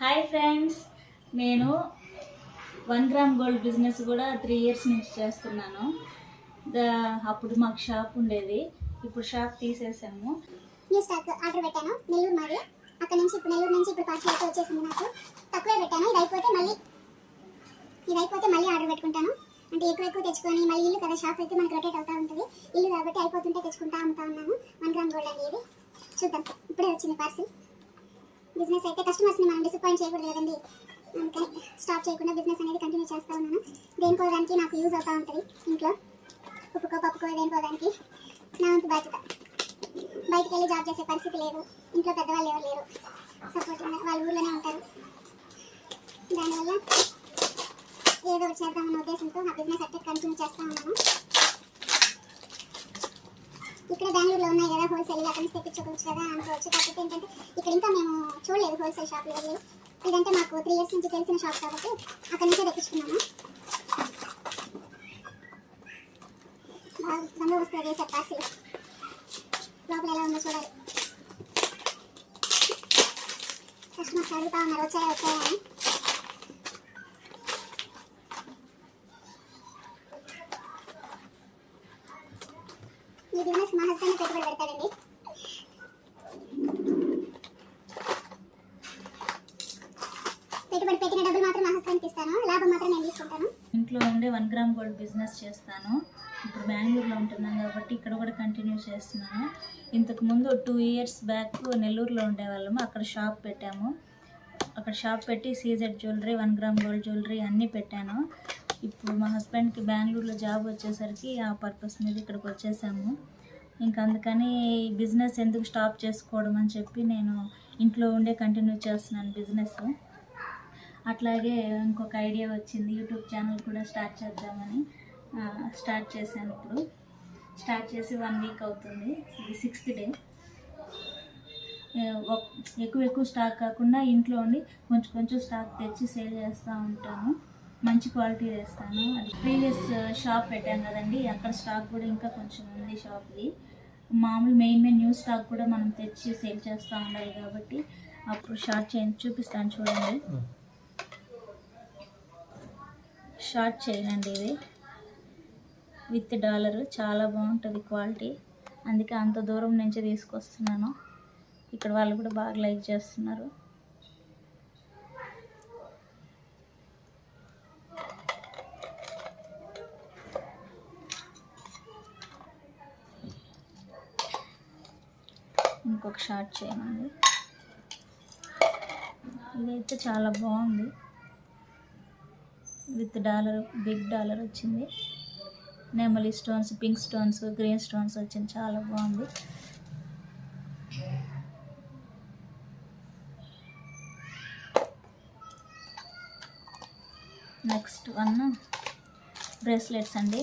Hi friends నేను one gram gold business కూడా three years నుంచి చేస్తున్నాను. ద అప్పుడు మాకు షాప్ ఉండేది. ఇప్పుడు షాప్ తీసేసాము. న్యూ స్టాక్ ఆర్డర్ పెట్టాను. నెల్లూరు మాది. అక్కడ నుంచి ఇప్పుడు నెల్లూరు నుంచి ఇప్పుడు పార్సల్ అయితే వచ్చేసింది నాకు. తక్కువే పెట్టాను. ఇది అయిపోతే మళ్ళీ ఇది అయిపోతే మళ్ళీ ఆర్డర్ పెట్టుకుంటాను. అంటే ఎక్కువ ఎక్కువ తెచ్చుకొని మళ్ళీ ఇల్లు కదా షాప్ అయితే మనకి రొటేట్ అవుతూ ఉంటుంది. ఇల్లు కాబట్టి అయిపోతుంటే తెచ్చుకుంటా అమ్ముతా ఉన్నాను. వన్ గ్రామ్ గోల్డ్ అనేది. చూద్దాం. ఇప్పుడే వచ్చింది పార్సల్ బిజినెస్ అయితే కస్టమర్స్ని మనం డిసప్పాయింట్ చేయకూడదు కదండి. అందుకని స్టాప్ చేయకుండా బిజినెస్ అనేది కంటిన్యూ చేస్తూ ఉన్నాను. దేనికోవడానికి నాకు యూజ్ అవుతూ ఉంటుంది ఇంట్లో. ఉప్పుకో పప్పుకో దేనికోవడానికి నా వంతు బాధ్యత. బయటికి వెళ్ళి జాబ్ చేసే పరిస్థితి లేదు. ఇంట్లో పెద్దవాళ్ళు ఎవరు లేరు. సపోర్ట్ వాళ్ళ ఊర్లోనే ఉంటారు. దానివల్ల ఏదో చేద్దామన్న ఉద్దేశంతో నా బిజినెస్ అట్టే కంటిన్యూ చేస్తా ఉన్నాను. ఇక్కడ బెంగళూరులో ఉన్నాయి కదా హోల్సేల్ అక్కడ నుంచి తెప్పించుకోవచ్చు కదా అనుకోవచ్చు కాకపోతే ఏంటంటే ఇక్కడ ఇంకా మేము చూడలేదు హోల్సేల్ షాప్లు వెళ్ళి. ఇదంటే మాకు త్రీ ఇయర్స్ నుంచి తెలిసిన షాప్ కాబట్టి అక్కడ నుంచే తెప్పించుకున్నాము. బాగా బందోబస్తుగా చేశారు పార్సిల్ లోపల ఎలా ఉందో చూడాలి. కస్టమర్స్ అడుగుతా ఉన్నారు వచ్చాయా వచ్చాయా అని. ఈ బిజినెస్ మా హస్బెండ్ పెట్టుబడి పెడతాడండి. పెట్టుబడి పెట్టిన డబ్బులు మాత్రం మా హస్బెండ్కి ఇస్తాను. లాభం మాత్రం నేను తీసుకుంటాను. ఇంట్లో ఉండే వన్ గ్రామ్ గోల్డ్ బిజినెస్ చేస్తాను. ఇప్పుడు బెంగళూరులో ఉంటున్నాను కాబట్టి ఇక్కడ కూడా కంటిన్యూ చేస్తున్నాను. ఇంతకు ముందు టూ ఇయర్స్ బ్యాక్ నెల్లూరులో ఉండేవాళ్ళము. అక్కడ షాప్ పెట్టాము. అక్కడ షాప్ పెట్టి CZ jewellery one gram gold jewellery అన్నీ పెట్టాను. ఇప్పుడు మా హస్బెండ్కి బెంగళూరులో జాబ్ వచ్చేసరికి ఆ పర్పస్ మీద ఇక్కడికి వచ్చేసాము. ఇంకా అందుకని బిజినెస్ ఎందుకు స్టాప్ చేసుకోవడం అని చెప్పి నేను ఇంట్లో ఉండే కంటిన్యూ చేస్తున్నాను బిజినెస్. అట్లాగే ఇంకొక ఐడియా వచ్చింది యూట్యూబ్ ఛానల్ కూడా స్టార్ట్ చేద్దామని స్టార్ట్ చేశాను ఇప్పుడు. స్టార్ట్ చేసి వన్ వీక్ అవుతుంది ఇది సిక్స్త్ డే. ఎక్కువ ఎక్కువ స్టాక్ కాకుండా ఇంట్లో ఉండి కొంచెం కొంచెం స్టాక్ తెచ్చి సేల్ చేస్తూ ఉంటాను. మంచి క్వాలిటీ తెస్తాను. అది ప్రీవియస్ షాప్ పెట్టాను కదండి. అక్కడ స్టాక్ కూడా ఇంకా కొంచెం ఉంది షాప్ది. మామూలు మెయిన్ మెయిన్ న్యూ స్టాక్ కూడా మనం తెచ్చి సేల్ చేస్తూ ఉండాలి కాబట్టి అప్పుడు షార్ట్ చేయండి. చూపిస్తాను చూడండి. షార్ట్ చేయనండి ఇది. With dollar. చాలా బాగుంటుంది క్వాలిటీ. అందుకే అంత దూరం నుంచి తీసుకొస్తున్నాను. ఇక్కడ వాళ్ళు కూడా బాగా లైక్ చేస్తున్నారు. ఇంకొక షార్ట్ చేయమండి ఇదైతే చాలా బాగుంది. విత్ డాలర్ బిగ్ డాలర్ వచ్చింది. నెమలి stones pink stones green stones వచ్చింది. చాలా బాగుంది. నెక్స్ట్ వన్ బ్రేస్లెట్స్ అండి.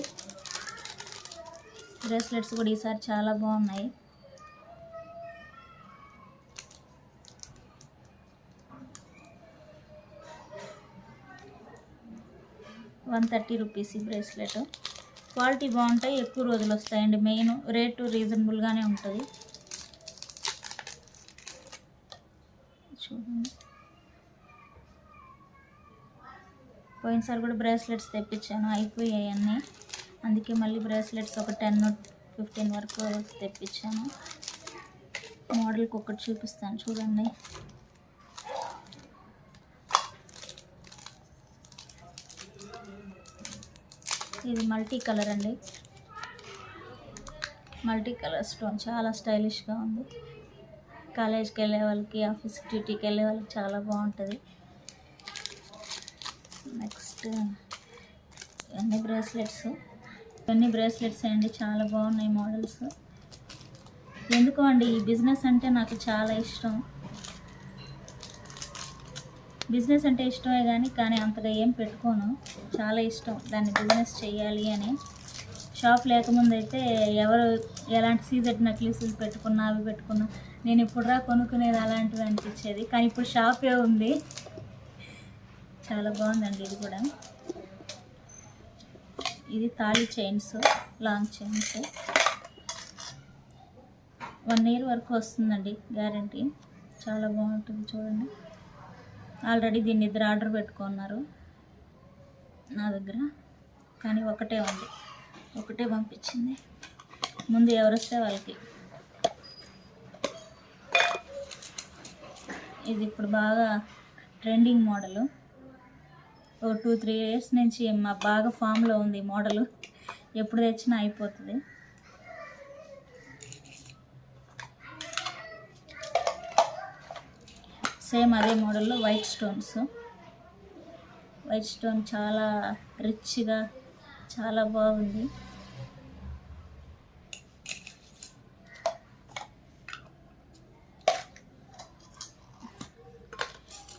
బ్రేస్లెట్స్ కూడా ఈసారి చాలా బాగున్నాయి. వన్ థర్టీ రూపీస్ ఈ బ్రేస్లెట్. క్వాలిటీ బాగుంటాయి ఎక్కువ రోజులు వస్తాయండి. మెయిన్ రేటు రీజనబుల్గానే ఉంటుంది. చూడండి. పోయినసారి కూడా బ్రేస్లెట్స్ తెప్పించాను అయిపోయాయి అన్నీ. అందుకే మళ్ళీ బ్రేస్లెట్స్ ఒక టెన్ ఫిఫ్టీన్ వరకు తెప్పించాను. మోడల్కి ఒకటి చూపిస్తాను చూడండి. ఇది మల్టీ కలర్ అండి. మల్టీ కలర్ స్టోన్ చాలా స్టైలిష్గా ఉంది. కాలేజ్కి వెళ్ళే వాళ్ళకి ఆఫీస్ డ్యూటీకి వెళ్ళే వాళ్ళకి చాలా బాగుంటుంది. నెక్స్ట్ ఇవన్నీ బ్రేస్లెట్స్ ఇవన్నీ బ్రేస్లెట్స్ అండి? చాలా బాగున్నాయి మోడల్స్ ఎందుకో అండి? ఈ బిజినెస్ అంటే నాకు చాలా ఇష్టం. బిజినెస్ అంటే ఇష్టమే కానీ కానీ అంతగా ఏం పెట్టుకోను. చాలా ఇష్టం దాన్ని బిజినెస్ చేయాలి అని. షాప్ లేకముందు అయితే ఎవరు ఎలాంటి సీజెడ్ నక్లీసులు పెట్టుకున్నా అవి పెట్టుకున్నా నేను ఇప్పుడు రా కొనుక్కునేది అలాంటివి అనిపించేది. కానీ ఇప్పుడు షాపే ఉంది. చాలా బాగుందండి ఇది కూడా. ఇది తాళి chains long chains. One year వరకు వస్తుందండి గ్యారంటీ. చాలా బాగుంటుంది చూడండి. ఆల్రెడీ దీన్ని ఇద్దరు ఆర్డర్ పెట్టుకున్నారు నా దగ్గర. కానీ ఒకటే ఉంది. ఒకటే పంపించింది. ముందు ఎవరొస్తే వాళ్ళకి. ఇది ఇప్పుడు బాగా ట్రెండింగ్ మోడలు. ఓ టూ త్రీ ఇయర్స్ నుంచి మా బాగా ఫామ్లో ఉంది ఈ మోడలు. ఎప్పుడు తెచ్చినా అయిపోతుంది. సేమ్ అదే మోడల్లో వైట్ స్టోన్స్. వైట్ స్టోన్ చాలా రిచ్గా చాలా బాగుంది.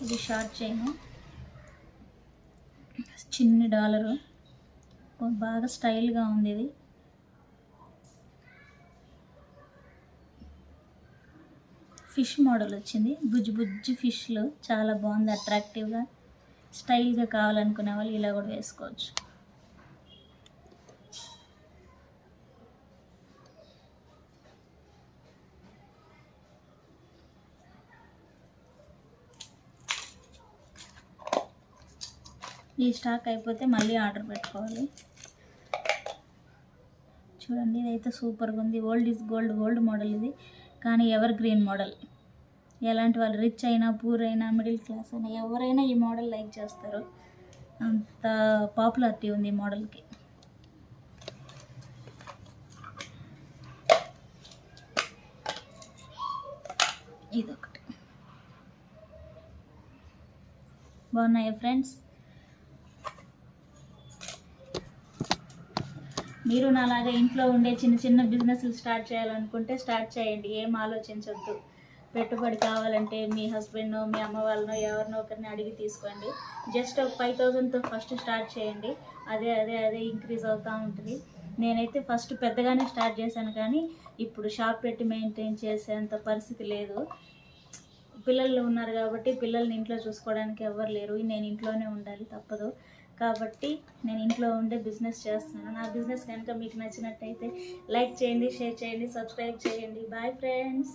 ఇది షార్ట్ చైన్. చిన్ని డాలరు. బాగా స్టైల్గా ఉంది ఇది. ఫిష్ మోడల్ వచ్చింది. బుజ్జి బుజ్జి ఫిష్లు చాలా బాగుంది అట్రాక్టివ్గా. స్టైల్గా కావాలనుకునే వాళ్ళు ఇలా కూడా వేసుకోవచ్చు. ఈ స్టాక్ అయిపోతే మళ్ళీ ఆర్డర్ పెట్టుకోవాలి. చూడండి ఇదైతే సూపర్గా ఉంది. Old is gold old model ఇది. కానీ ఎవర్ గ్రీన్ మోడల్ ఎలాంటి వాళ్ళు రిచ్ అయినా పూర్ అయినా మిడిల్ క్లాస్ అయినా ఎవరైనా ఈ మోడల్ లైక్ చేస్తారు. అంత పాపులారిటీ ఉంది ఈ మోడల్కి ఇదొకటి. బాగున్నాయి ఫ్రెండ్స్ మీరు నాలాగా ఇంట్లో ఉండే చిన్న చిన్న బిజినెస్లు స్టార్ట్ చేయాలనుకుంటే స్టార్ట్ చేయండి. ఏం ఆలోచించొద్దు. పెట్టుబడి కావాలంటే మీ హస్బెండ్నో మీ అమ్మ వాళ్ళనో ఎవరినో ఒకరిని అడిగి తీసుకోండి. జస్ట్ ఒక ఫైవ్ థౌజండ్తో ఫస్ట్ స్టార్ట్ చేయండి. అదే అదే అదే ఇంక్రీజ్ అవుతూ ఉంటుంది. నేనైతే ఫస్ట్ పెద్దగానే స్టార్ట్ చేశాను కానీ ఇప్పుడు షాప్ పెట్టి మెయింటైన్ చేసేంత పరిస్థితి లేదు. పిల్లలు ఉన్నారు కాబట్టి పిల్లల్ని ఇంట్లో చూసుకోవడానికి ఎవరు లేరు. నేను ఇంట్లోనే ఉండాలి తప్పదు. కాబట్టి నేను ఇంట్లో ఉండే బిజినెస్ చేస్తున్నాను. నా బిజినెస్ కనుక మీకు నచ్చినట్టయితే లైక్ చేయండి షేర్ చేయండి సబ్స్క్రైబ్ చేయండి. Bye friends.